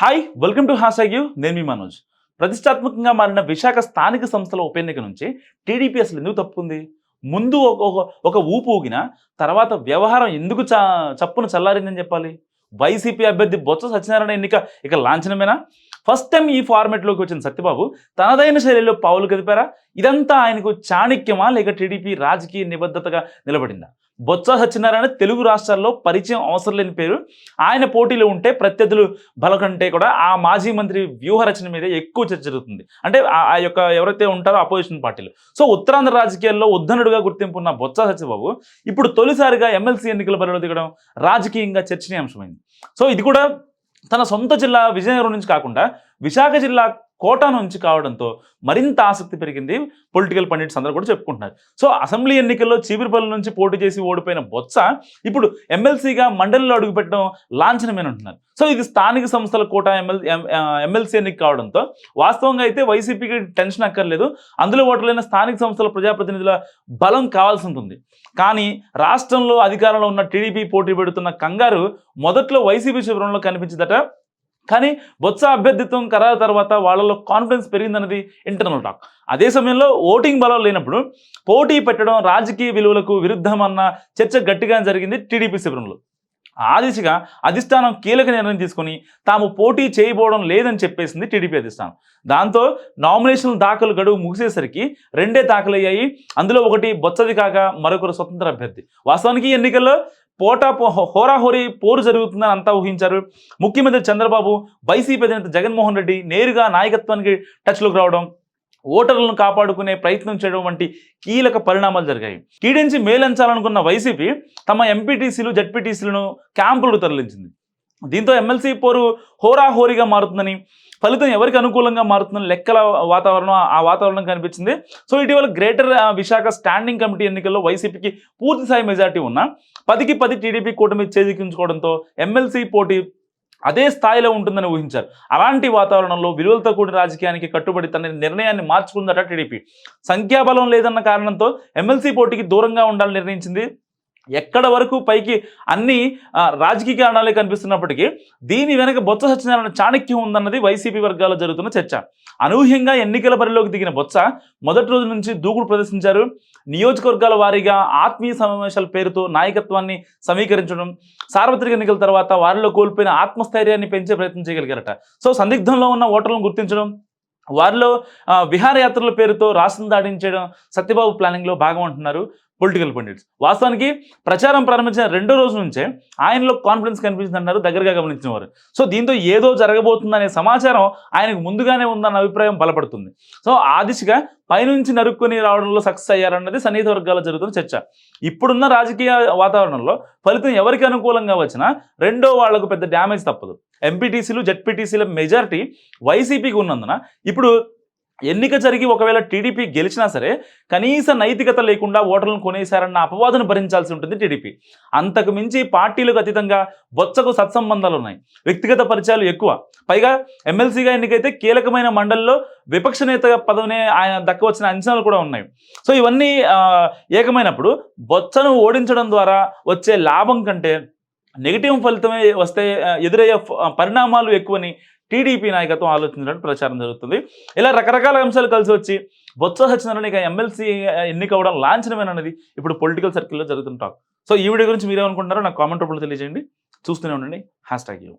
Hi welcome to hash U నేను మీ మనోజ్. ప్రతిష్టాత్మకంగా మారిన విశాఖ స్థానిక సంస్థల ఉప ఎన్నిక నుంచి టీడీపీ అసలు ఎందుకు తప్పుంది ముందు ఒక ఒక- ఊపు ఊగిన తర్వాత వ్యవహారం ఎందుకు చ చప్పున చల్లారిందని చెప్పాలి? వైసీపీ అభ్యర్థి బొత్స సత్యనారాయణ ఎన్నిక ఇక లాంఛనమేనా? ఫస్ట్ టైం ఈ ఫార్మెట్లోకి వచ్చిన సత్యబాబు తనదైన శైలిలో పావులు కదిపారా? ఇదంతా ఆయనకు చాణక్యమా లేక టీడీపీ రాజకీయ నిబద్ధతగా నిలబడిందా? బొత్స సత్యనారాయణ తెలుగు రాష్ట్రాల్లో పరిచయం అవసరం లేని పేరు. ఆయన పోటీలో ఉంటే ప్రత్యర్థులు బలకంటే కూడా ఆ మాజీ మంత్రి వ్యూహ రచన మీద ఎక్కువ చర్చ జరుగుతుంది. అంటే ఆ ఆ యొక్క ఎవరైతే ఉంటారో అపోజిషన్ పార్టీలు. సో ఉత్తరాంధ్ర రాజకీయాల్లో ఉద్ధనుడుగా గుర్తింపు ఉన్న బొత్స సత్యబాబు ఇప్పుడు తొలిసారిగా ఎమ్మెల్సీ ఎన్నికల బరిలో దిగడం రాజకీయంగా చర్చనీయాంశమైంది. సో ఇది కూడా తన సొంత జిల్లా విజయనగరం నుంచి కాకుండా విశాఖ జిల్లా కోటా నుంచి కావడంతో మరింత ఆసక్తి పెరిగింది పొలిటికల్ పండిట్స్ అందరూ కూడా చెప్పుకుంటున్నారు. సో అసెంబ్లీ ఎన్నికల్లో చీపిరిపల్లి నుంచి పోటీ చేసి ఓడిపోయిన బొత్స ఇప్పుడు ఎమ్మెల్సీగా మండలిలో అడుగుపెట్టడం లాంఛనమేనంటున్నారు. అంటున్నారు సో ఇది స్థానిక సంస్థల కోట ఎమ్మెల్ ఎమ్మెల్సీ ఎన్నిక కావడంతో వాస్తవంగా అయితే వైసీపీకి టెన్షన్ అక్కర్లేదు. అందులో ఓటర్లైన స్థానిక సంస్థల ప్రజాప్రతినిధుల బలం కావాల్సి ఉంటుంది కానీ రాష్ట్రంలో అధికారంలో ఉన్న టీడీపీ పోటీ పెడుతున్న కంగారు మొదట్లో వైసీపీ శిబిరంలో కనిపించిందట కానీ బొత్స అభ్యర్థిత్వం ఖరారు తర్వాత వాళ్ళలో కాన్ఫిడెన్స్ పెరిగిందన్నది ఇంటర్నల్ టాక్ అదే సమయంలో ఓటింగ్ బలం లేనప్పుడు పోటీ పెట్టడం రాజకీయ విలువలకు విరుద్ధమన్న చర్చ గట్టిగా జరిగింది టీడీపీ శిబిరంలో ఆ దిశగా అధిష్టానం కీలక నిర్ణయం తీసుకొని తాము పోటీ చేయబోవడం లేదని చెప్పేసింది టీడీపీ అధిష్టానం. దాంతో నామినేషన్ దాఖలు గడువు ముగిసేసరికి రెండే దాఖలయ్యాయి. అందులో ఒకటి బొత్సది కాక మరొకరు స్వతంత్ర అభ్యర్థి. వాస్తవానికి ఎన్నికల్లో పోటా హోరాహోరీ పోరు జరుగుతుందని అంతా ఊహించారు. ముఖ్యమంత్రి చంద్రబాబు వైసీపీ అధినేత జగన్మోహన్ రెడ్డి నేరుగా నాయకత్వానికి టచ్లోకి రావడం ఓటర్లను కాపాడుకునే ప్రయత్నం చేయడం వంటి కీలక పరిణామాలు జరిగాయి. కీడించి మేలంచాలనుకున్న వైసీపీ తమ ఎంపీటీసీలు జడ్పీటీసీలను క్యాంపులకు తరలించింది. దీంతో ఎమ్మెల్సీ పోరు హోరాహోరీగా మారుతుందని ఫలితం ఎవరికి అనుకూలంగా మారుతుందని లెక్కల వాతావరణం ఆ వాతావరణం కనిపించింది. సో ఇటీవల గ్రేటర్ విశాఖ స్టాండింగ్ కమిటీ ఎన్నికల్లో వైసీపీకి పూర్తి స్థాయి మెజార్టీ ఉన్న పదికి పది టీడీపీ కూటమి చేజిక్కించుకోవడంతో ఎమ్మెల్సీ పోటీ అదే స్థాయిలో ఉంటుందని ఊహించారు. అలాంటి వాతావరణంలో విలువలతో కూడిన రాజకీయానికి కట్టుబడి తన నిర్ణయాన్ని మార్చుకుందట టీడీపీ సంఖ్యాబలం లేదన్న కారణంతో ఎమ్మెల్సీ పోటీకి దూరంగా ఉండాలని నిర్ణయించింది ఎక్కడ వరకు పైకి అన్ని రాజకీయ కారణాలే కనిపిస్తున్నప్పటికీ దీని వెనక బొత్స సత్యనారాయణ చాణక్యం ఉందన్నది వైసీపీ వర్గాల్లో జరుగుతున్న చర్చ. అనూహ్యంగా ఎన్నికల బరిలోకి దిగిన బొత్స మొదటి రోజు నుంచి దూకుడు ప్రదర్శించారు. నియోజకవర్గాల వారీగా ఆత్మీయ సమావేశాల పేరుతో నాయకత్వాన్ని సమీకరించడం సార్వత్రిక ఎన్నికల తర్వాత వారిలో కోల్పోయిన ఆత్మస్థైర్యాన్ని పెంచే ప్రయత్నం చేయగలిగారట. సో సందిగ్ధంలో ఉన్న ఓటర్లను గుర్తించడం వారిలో విహారయాత్రల పేరుతో రాష్ట్రం దాటించడం సత్యబాబు ప్లానింగ్లో భాగం అంటున్నారు. Political pundits. వాస్తవానికి ప్రచారం ప్రారంభించిన రెండో రోజు నుంచే ఆయనలో కాన్ఫిడెన్స్ కనిపించింది అన్నారు దగ్గరగా గమనించిన వారు సో దీంతో ఏదో జరగబోతుందనే సమాచారం ఆయనకు ముందుగానే ఉందన్న అభిప్రాయం బలపడుతుంది. సో ఆ దిశగా పైనుంచి నరుక్కుని రావడంలో సక్సెస్ అయ్యారన్నది సన్నిహిత వర్గాల్లో జరుగుతున్న చర్చ. ఇప్పుడున్న రాజకీయ వాతావరణంలో ఫలితం ఎవరికి అనుకూలంగా వచ్చినా రెండో వాళ్ళకు పెద్ద డ్యామేజ్ తప్పదు. ఎంపీటీసీలు జెడ్పీటీసీల మెజారిటీ వైసీపీకి ఉన్నందున ఇప్పుడు ఎన్నిక జరిగి ఒకవేళ టీడీపీ గెలిచినా సరే కనీస నైతికత లేకుండా ఓటర్లను కొనేశారన్న అపవాదును భరించాల్సి ఉంటుంది టీడీపీ. అంతకు మించి పార్టీలకు అతీతంగా బొత్సకు సత్సంబంధాలు ఉన్నాయి. వ్యక్తిగత పరిచయాలు ఎక్కువ. పైగా ఎమ్మెల్సీగా ఎన్నికైతే కీలకమైన మండలిలో విపక్ష నేత పదవినే ఆయన దక్కవచ్చిన అంచనాలు కూడా ఉన్నాయి. సో ఇవన్నీ ఏకమైనప్పుడు బొత్సను ఓడించడం ద్వారా వచ్చే లాభం కంటే నెగిటివ్ ఫలితమే వస్తే ఎదురయ్యే పరిణామాలు ఎక్కువని టీడీపీ నాయకత్వం ఆలోచించినట్టు ప్రచారం జరుగుతుంది. ఇలా రకరకాల అంశాలు కలిసి వచ్చి బొత్స సత్యనారాయణ ఇక ఎమ్మెల్సీ ఎన్నిక అవ్వడం లాంఛనమేనన్నది ఇప్పుడు పొలిటికల్ సర్కిల్లో జరుగుతున్న టాక్ సో ఈ వీడియో గురించి మీరేమనుకుంటున్నారో నాకు కామెంట్ రూపంలో తెలియజేయండి. చూస్తూనే ఉండండి. Hash tag U.